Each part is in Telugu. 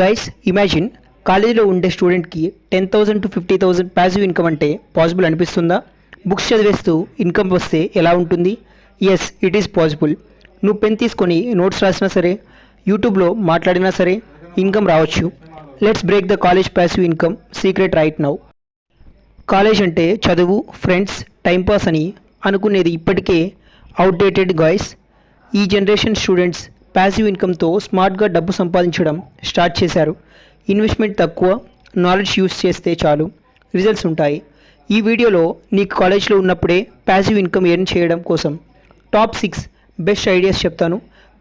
గైస్ ఇమాజిన్ కాలేజీలో ఉండే స్టూడెంట్కి ten thousand to fifty thousand passive income అంటే పాసిబుల్ అనిపిస్తుందా? బుక్స్ చదివేస్తూ ఇన్కమ్ వస్తే ఎలా ఉంటుంది? ఎస్ ఇట్ ఈస్ పాసిబుల్ నువ్వు పెన్ తీసుకొని నోట్స్ రాసినా సరే యూట్యూబ్లో మాట్లాడినా సరే ఇన్కమ్ రావచ్చు. Let's break the college passive income secret right now college అంటే చదువు ఫ్రెండ్స్ టైంపాస్ అని అనుకునేది ఇప్పటికే అవుట్డేటెడ్ గాయస్ ఈ జనరేషన్ స్టూడెంట్స్ ప్యాసివ్ ఇన్కమ్తో స్మార్ట్గా డబ్బు సంపాదించడం స్టార్ట్ చేశారు. ఇన్వెస్ట్మెంట్ తక్కువ నాలెడ్జ్ యూస్ చేస్తే చాలు. రిజల్ట్స్ ఉంటాయి. ఈ వీడియోలో నీకు కాలేజ్లో ఉన్నప్పుడే ప్యాసివ్ ఇన్కమ్ ఎర్న్ చేయడం కోసం టాప్ సిక్స్ బెస్ట్ ఐడియాస్ చెప్తాను.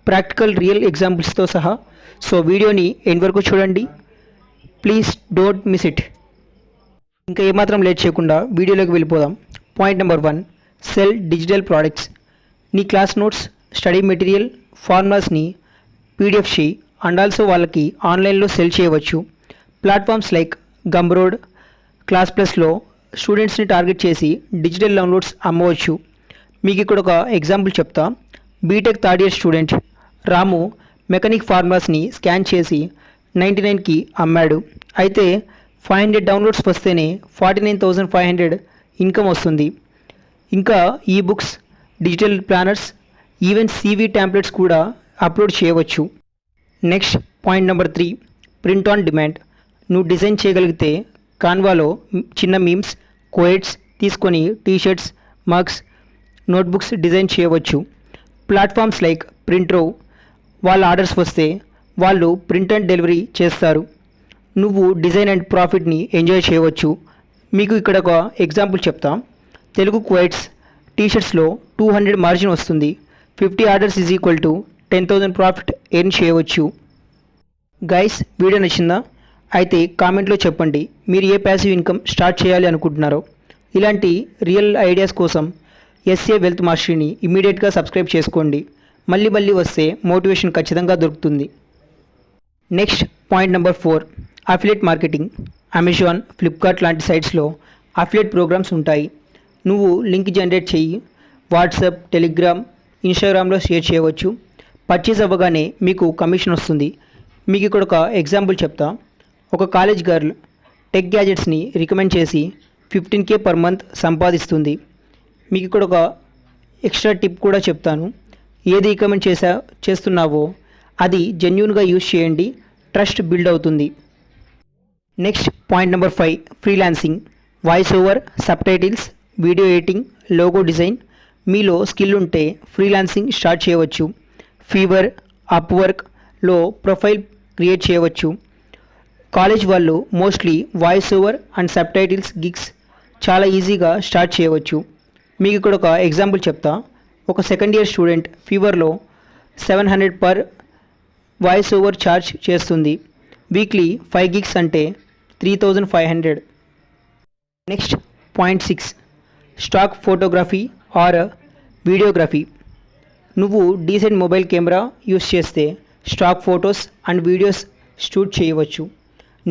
ప్రాక్టికల్ రియల్ ఎగ్జాంపుల్స్తో సహా. సో వీడియోని ఎండ్ వరకు చూడండి. ప్లీజ్ డోంట్ మిస్ ఇట్ ఇంకా ఏమాత్రం లేట్ చేయకుండా వీడియోలోకి వెళ్ళిపోదాం. Point number one sell digital products నీ క్లాస్ నోట్స్ స్టడీ మెటీరియల్ ఫార్మర్స్ని పీడిఎఫ్ చేయి. అండ్ ఆల్సో వాళ్ళకి ఆన్లైన్లో సెల్ చేయవచ్చు. ప్లాట్ఫామ్స్ లైక్ గమ్రోడ్ క్లాస్ ప్లస్లో స్టూడెంట్స్ని టార్గెట్ చేసి డిజిటల్ డౌన్లోడ్స్ అమ్మవచ్చు. మీకు ఇక్కడ ఒక ఎగ్జాంపుల్ చెప్తా. BTech third year student Ramu mechanic ఫార్మర్స్ని scan చేసి నైంటీ నైన్కి అమ్మాడు. అయితే ఫైవ్ హండ్రెడ్ డౌన్లోడ్స్ వస్తేనే forty nine thousand five hundred income వస్తుంది. ఇంకా ఈ books digital planners even CV templates కూడా అప్లోడ్ చేయవచ్చు. Next point number three print on demand నువ్వు డిజైన్ చేయగలిగితే కాన్వాలో చిన్న మీమ్స్ కోయిట్స్ తీసుకొని t shirts mugs notebooks design చేయవచ్చు. ప్లాట్ఫామ్స్ లైక్ ప్రింట్రో వాళ్ళ ఆర్డర్స్ వస్తే వాళ్ళు ప్రింట్ అండ్ డెలివరీ చేస్తారు. నువ్వు డిజైన్ అండ్ ప్రాఫిట్ని ఎంజాయ్ చేయవచ్చు. మీకు ఇక్కడ ఒక ఎగ్జాంపుల్ చెప్తా. తెలుగు క్వైట్స్ టీషర్ట్స్లో టూ హండ్రెడ్ మార్జిన్ వస్తుంది. Fifty orders is equal to ten thousand profit earn చేయవచ్చు. గైస్ వీడియో నచ్చిందా? అయితే కామెంట్లో చెప్పండి మీరు ఏ ప్యాసివ్ ఇన్కమ్ స్టార్ట్ చేయాలి అనుకుంటున్నారో. ఇలాంటి రియల్ ఐడియాస్ కోసం ఎస్ఏ వెల్త్ మాస్టరీని ఇమీడియట్గా సబ్స్క్రైబ్ చేసుకోండి. మళ్ళీ మళ్ళీ వస్తే మోటివేషన్ ఖచ్చితంగా దొరుకుతుంది. Next point number four affiliate marketing Amazon Flipkart లాంటి సైట్స్లో అఫిలేట్ ప్రోగ్రామ్స్ ఉంటాయి. నువ్వు లింక్ జనరేట్ చెయ్యి వాట్సాప్ టెలిగ్రామ్ ఇన్స్టాగ్రామ్లో షేర్ చేయవచ్చు. పర్చేస్ అవ్వగానే మీకు కమిషన్ వస్తుంది. మీకు ఇక్కడ ఒక ఎగ్జాంపుల్ చెప్తా. ఒక కాలేజ్ గర్ల్ టెక్ గ్యాజెట్స్ని రికమెండ్ చేసి ఫిఫ్టీన్ కే పర్ మంత్ సంపాదిస్తుంది. మీకు ఇక్కడ ఒక ఎక్స్ట్రా టిప్ కూడా చెప్తాను. ఏది రికమెండ్ చేసా చేస్తున్నావో అది జెన్యున్గా యూజ్ చేయండి. ట్రస్ట్ బిల్డ్ అవుతుంది. Next point number five freelancing voice over subtitles video editing logo design మీలో స్కిల్ ఉంటే ఫ్రీలాన్సింగ్ స్టార్ట్ చేయవచ్చు. ఫీవర్ అప్వర్క్లో ప్రొఫైల్ క్రియేట్ చేయవచ్చు. కాలేజ్ వాళ్ళు mostly voice over and subtitles gigs చాలా ఈజీగా స్టార్ట్ చేయవచ్చు. మీకు ఇక్కడ ఒక ఎగ్జాంపుల్ చెప్తా. ఒక second year student ఫీవర్లో seven hundred per voice over charge చేస్తుంది. వీక్లీ ఫైవ్ గిగ్స్ అంటే three thousand five hundred. Next point six. Stock photography or videography. నువ్వు డీసెంట్ మొబైల్ కెమెరా యూస్ చేస్తే stock photos and videos shoot చేయవచ్చు.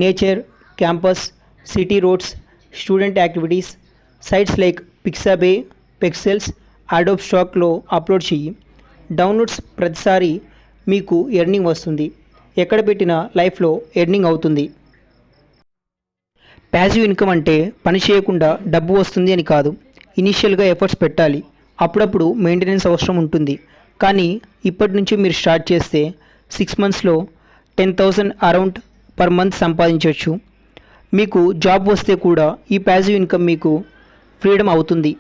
Nature campus city roads student activities sites like Pixabay Pexels Adobe స్టాక్లో అప్లోడ్ చెయ్యి. డౌన్లోడ్స్ ప్రతిసారి మీకు ఎర్నింగ్ వస్తుంది. ఎక్కడ పెట్టినా లైఫ్లో ఎర్నింగ్ అవుతుంది. ప్యాసివ్ ఇన్కమ్ అంటే పని చేయకుండా డబ్బు వస్తుంది అని కాదు. ఇనీషియల్గా ఎఫర్ట్స్ పెట్టాలి. అప్పుడప్పుడు మెయింటెనెన్స్ అవసరం ఉంటుంది. కానీ ఇప్పటి నుంచి మీరు స్టార్ట్ చేస్తే సిక్స్ మంత్స్లో ten thousand around per month సంపాదించవచ్చు మీకు జాబ్ వస్తే కూడా ఈ ప్యాసివ్ ఇన్కమ్ మీకు ఫ్రీడమ్ అవుతుంది.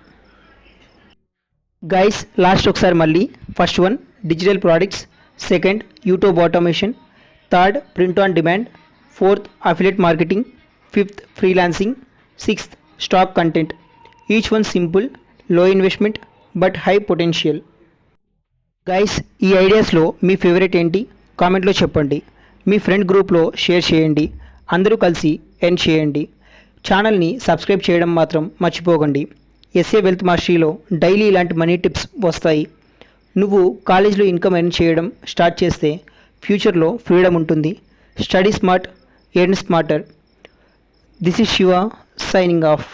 గైస్ లాస్ట్ ఒకసారి మళ్ళీ. First one digital products second YouTube automation third print on demand fourth affiliate marketing fifth freelancing sixth stock content each one సింపుల్లో investment but high potential guys ఈ ఐడియాస్లో మీ ఫేవరెట్ ఏంటి? కామెంట్లో చెప్పండి. మీ ఫ్రెండ్ గ్రూప్లో షేర్ చేయండి. అందరూ కలిసి ఎన్ చేయండి. ఛానల్ని సబ్స్క్రైబ్ చేయడం మాత్రం మర్చిపోకండి. ఎస్ఏ వెల్త్ మాస్టరీలో డైలీ ఇలాంటి మనీ టిప్స్ వస్తాయి. నువ్వు కాలేజ్లో ఇన్కమ్ ఎర్న్ చేయడం స్టార్ట్ చేస్తే ఫ్యూచర్లో ఫ్రీడమ్ ఉంటుంది. Study smart earn smarter this is Shiva signing off